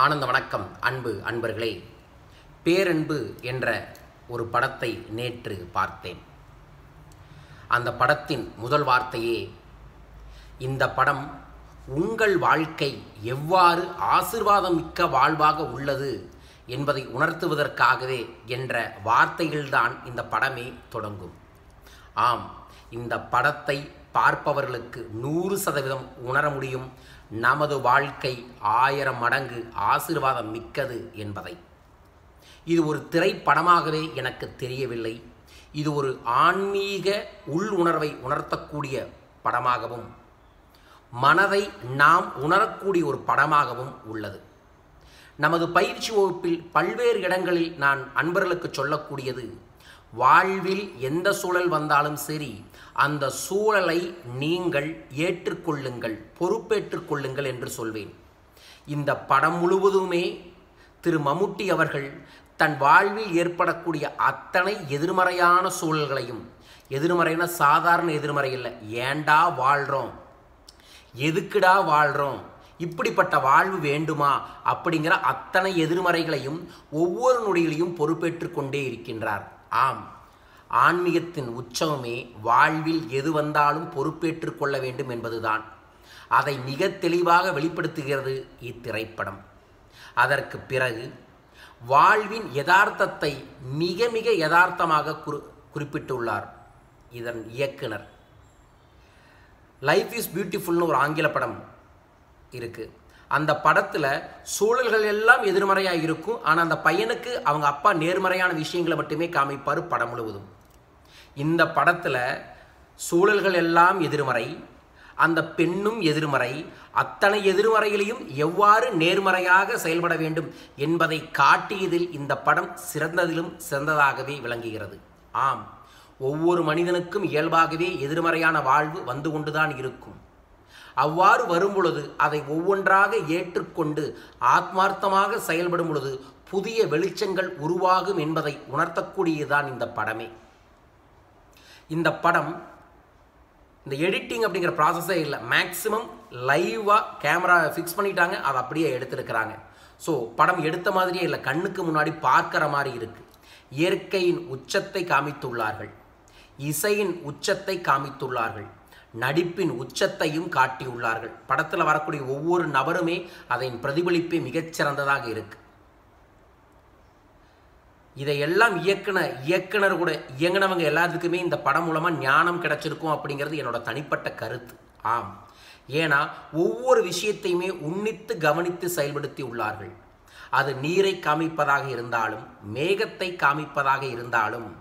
ஆனந்த வணக்கம் அன்பு அன்பர்களே. பேரன்பு என்ற ஒரு படத்தை நேற்று பார்த்தேன். அந்த படத்தின் முதல் வார்த்தையே இந்த படம் உங்கள் வாழ்க்கை எவ்வாறு ஆசிர்வாதம் மிக்க வாழ்வாக உள்ளது என்பதை உணர்த்துவதற்காகவே என்ற வார்த்தையில்தான் இந்த படமே தொடங்கும். ஆம் இந்த படத்தை பார்ப்பவர்களுக்கு நூறு சதவீதம் உணர முடியும். நமது வாழ்க்கை ஆயிரம் மடங்கு ஆசிர்வாதம் மிக்கது என்பதை. இது ஒரு திரைப்படமாகவே எனக்கு தெரியவில்லை. இது ஒரு ஆன்மீக உள் உணர்வை உணர்த்தக்கூடிய படமாகவும் மனதை நாம் உணரக்கூடிய ஒரு படமாகவும் உள்ளது. நமது பயிற்சி வகுப்பில் பல்வேறு இடங்களில் நான் அன்பர்களுக்கு சொல்லக்கூடியது வாழ்வில் எந்த சூழல் வந்தாலும் சரி அந்த சூழலை நீங்கள் ஏற்றுக்கொள்ளுங்கள் பொறுப்பேற்றுக் கொள்ளுங்கள் என்று சொல்வேன். இந்த படம் முழுவதுமே திரு மம்முட்டி அவர்கள் தன் வாழ்வில் ஏற்படக்கூடிய அத்தனை எதிர்மறையான சூழல்களையும் எதிர்மறைனா சாதாரண எதிர்மறை இல்லை ஏண்டா வாழ்கிறோம் எதுக்குடா வாழ்கிறோம் இப்படிப்பட்ட வாழ்வு வேண்டுமா? அப்படிங்கிற அத்தனை எதிர்மறைகளையும் ஒவ்வொரு நொடியிலையும் பொறுப்பேற்று கொண்டே இருக்கின்றார். ஆம். ஆன்மீகத்தின் உச்சமே வாழ்வில் எது வந்தாலும் பொறுப்பேற்று கொள்ள வேண்டும் என்பதுதான். அதை மிக தெளிவாக வெளிப்படுத்துகிறது இத்திரைப்படம். அதற்கு பிறகு வாழ்வின் யதார்த்தத்தை மிக மிக யதார்த்தமாக குறி குறிப்பிட்டுள்ளார் இதன் இயக்குனர். லைஃப் இஸ் பியூட்டிஃபுல்னு ஒரு ஆங்கில படம் இருக்குது அந்த படத்தில் சூழல்கள் எல்லாம் எதிர்மறையாக இருக்கும். ஆனால் அந்த பையனுக்கு அவங்க அப்பா நேர்மறையான விஷயங்களை மட்டுமே காமிப்பார் படம் முழுவதும். இந்த படத்தில் சூழல்கள் எல்லாம் எதிர்மறை அந்த பெண்ணும் எதிர்மறை அத்தனை எதிர்மறைகளையும் எவ்வாறு நேர்மறையாக செயல்பட வேண்டும் என்பதை காட்டியதில் இந்த படம் சிறந்ததிலும் சிறந்ததாகவே விளங்குகிறது. ஆம் ஒவ்வொரு மனிதனுக்கும் இயல்பாகவே எதிர்மறையான வாழ்வு வந்து கொண்டுதான் இருக்கும். அவ்வாறு வரும்பொழுது அதை ஒவ்வொன்றாக ஏற்றுக்கொண்டு ஆத்மார்த்தமாக செயல்படும் பொழுது புதிய வெளிச்சங்கள் உருவாகும் என்பதை உணர்த்தக்கூடியதுதான் இந்த படமே. இந்த படம் இந்த எடிட்டிங் அப்படிங்கிற ப்ராசஸே இல்லை. மேக்ஸிமம் லைவாக கேமரா ஃபிக்ஸ் பண்ணிட்டாங்க அதை அப்படியே எடுத்திருக்கிறாங்க. ஸோ படம் எடுத்த மாதிரியே இல்லை. கண்ணுக்கு முன்னாடி பார்க்குற மாதிரி இருக்குது இயற்கையின் உச்சத்தை காமித்துள்ளார்கள். இசையின் உச்சத்தை காமித்துள்ளார்கள். நடிப்பின் உச்சத்தையும் காட்டியுள்ளார்கள். படத்தில் வரக்கூடிய ஒவ்வொரு நபருமே அதன் பிரதிபலிப்பே மிகச்சிறந்ததாக இருக்கு. இதையெல்லாம் இயக்குன இயக்குனர் கூட இயங்குனவங்க எல்லாத்துக்குமே இந்த படம் மூலமாக ஞானம் கிடைச்சிருக்கும் அப்படிங்கிறது என்னோட தனிப்பட்ட கருத்து. ஆம். ஏன்னா ஒவ்வொரு விஷயத்தையுமே உன்னித்து கவனித்து செயல்படுத்தி உள்ளார்கள். அது நீரை காமிப்பதாக இருந்தாலும் மேகத்தை காமிப்பதாக இருந்தாலும்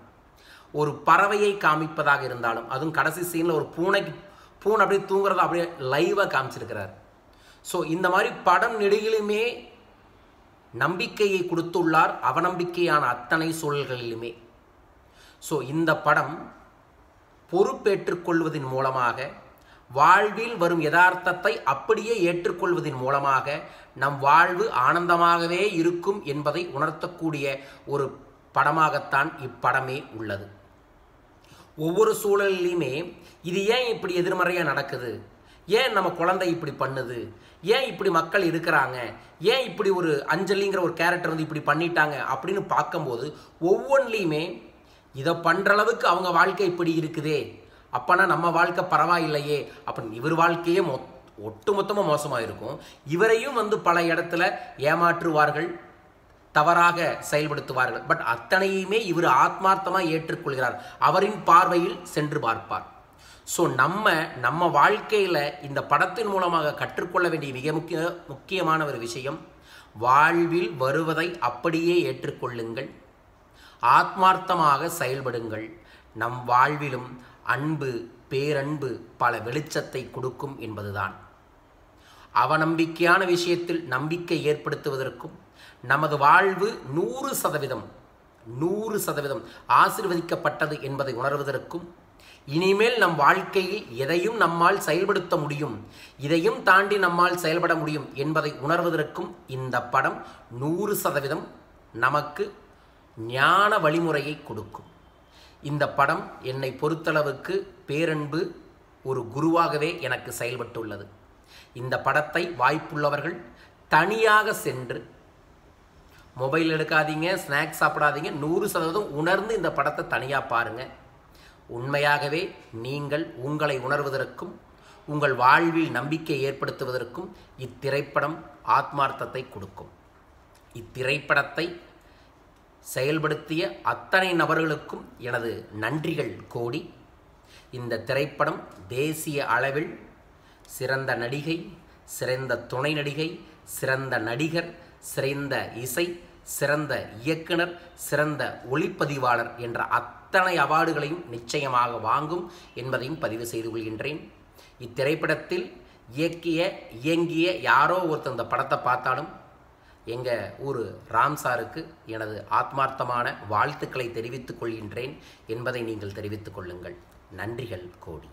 ஒரு பறவையை காமிப்பதாக இருந்தாலும் அதுவும் கடைசி சீனில் ஒரு பூனைக்கு பூனை அப்படியே தூங்குறத அப்படியே லைவாக காமிச்சிருக்கிறார். ஸோ இந்த மாதிரி படம் நெடுகிலுமே நம்பிக்கையை கொடுத்துள்ளார் அவநம்பிக்கையான அத்தனை சூழல்களிலுமே. ஸோ இந்த படம் பொறுப்பேற்றுக்கொள்வதன் மூலமாக வாழ்வில் வரும் யதார்த்தத்தை அப்படியே ஏற்றுக்கொள்வதன் மூலமாக நம் வாழ்வு ஆனந்தமாகவே இருக்கும் என்பதை உணர்த்தக்கூடிய ஒரு படமாகத்தான் இப்படமே உள்ளது. ஒவ்வொரு சூழல்லையுமே இது ஏன் இப்படி எதிர்மறையாக நடக்குது? ஏன் நம்ம குழந்தை இப்படி பண்ணுது? ஏன் இப்படி மக்கள் இருக்கிறாங்க? ஏன் இப்படி ஒரு அஞ்சலிங்கிற ஒரு கேரக்டர் வந்து இப்படி பண்ணிட்டாங்க? அப்படின்னு பார்க்கும்போது ஒவ்வொன்றிலையுமே இதை பண்ணுற அளவுக்கு அவங்க வாழ்க்கை இப்படி இருக்குதே. அப்போனா நம்ம வாழ்க்கை பரவாயில்லையே. அப்போ இவர் வாழ்க்கையே மொ ஒட்டு மொத்தமாக மோசமாக இருக்கும் இவரையும் வந்து பல இடத்துல ஏமாற்றுவார்கள். தவறாக செயல்படுத்துவார்கள். பட் அத்தனையுமே இவர் ஆத்மார்த்தமாக ஏற்றுக்கொள்கிறார். அவரின் பார்வையில் சென்று பார்ப்பார். ஸோ நம்ம நம்ம வாழ்க்கையில் இந்த படத்தின் மூலமாக கற்றுக்கொள்ள வேண்டிய மிக முக்கிய முக்கியமான ஒரு விஷயம் வாழ்வில் வருவதை அப்படியே ஏற்றுக்கொள்ளுங்கள். ஆத்மார்த்தமாக செயல்படுங்கள். நம் வாழ்விலும் அன்பு பேரன்பு பல வெளிச்சத்தை கொடுக்கும் என்பதுதான். அவநம்பிக்கையான விஷயத்தில் நம்பிக்கை ஏற்படுத்துவதற்கும் நமது வாழ்வு நூறு சதவீதம் நூறு சதவீதம் ஆசிர்வதிக்கப்பட்டது என்பதை உணர்வதற்கும் இனிமேல் நம் வாழ்க்கையில் எதையும் நம்மால் செயல்படுத்த முடியும் இதையும் தாண்டி நம்மால் செயல்பட முடியும் என்பதை உணர்வதற்கும் இந்த படம் நூறு சதவீதம் நமக்கு ஞான வழிமுறையை கொடுக்கும். இந்த படம் என்னை பொறுத்தளவுக்கு பேரன்பு ஒரு குருவாகவே எனக்கு செயல்பட்டுள்ளது. இந்த படத்தை வாய்ப்புள்ளவர்கள் தனியாக சென்று மொபைல் எடுக்காதீங்க ஸ்நாக்ஸ் சாப்பிடாதீங்க. நூறு சதவீதம் உணர்ந்து இந்த படத்தை தனியாக பாருங்கள் உண்மையாகவே நீங்கள் உங்களை உணர்வதற்கும் உங்கள் வாழ்வில் நம்பிக்கை ஏற்படுத்துவதற்கும் இத்திரைப்படம் ஆத்மார்த்தத்தை கொடுக்கும். இத்திரைப்படத்தை செயல்படுத்திய அத்தனை நபர்களுக்கும் எனது நன்றிகள் கோடி. இந்த திரைப்படம் தேசிய அளவில் சிறந்த நடிகை சிறந்த துணை நடிகை சிறந்த நடிகர் சிறந்த இசை சிறந்த இயக்குனர் சிறந்த ஒளிப்பதிவாளர் என்ற அத்தனை அவார்டுகளையும் நிச்சயமாக வாங்கும் என்பதையும் பதிவு செய்து கொள்கின்றேன். இத்திரைப்படத்தில் இயக்கிய இயங்கிய யாரோ ஒருத்தர் இந்த படத்தை பார்த்தாலும் எங்கள் ஊர் ராம் சாருக்கு எனது ஆத்மார்த்தமான வாழ்த்துக்களை தெரிவித்துக் கொள்கின்றேன் என்பதை நீங்கள் தெரிவித்துக் கொள்ளுங்கள். நன்றிகள் கோடி.